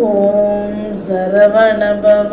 Om Saravanabhava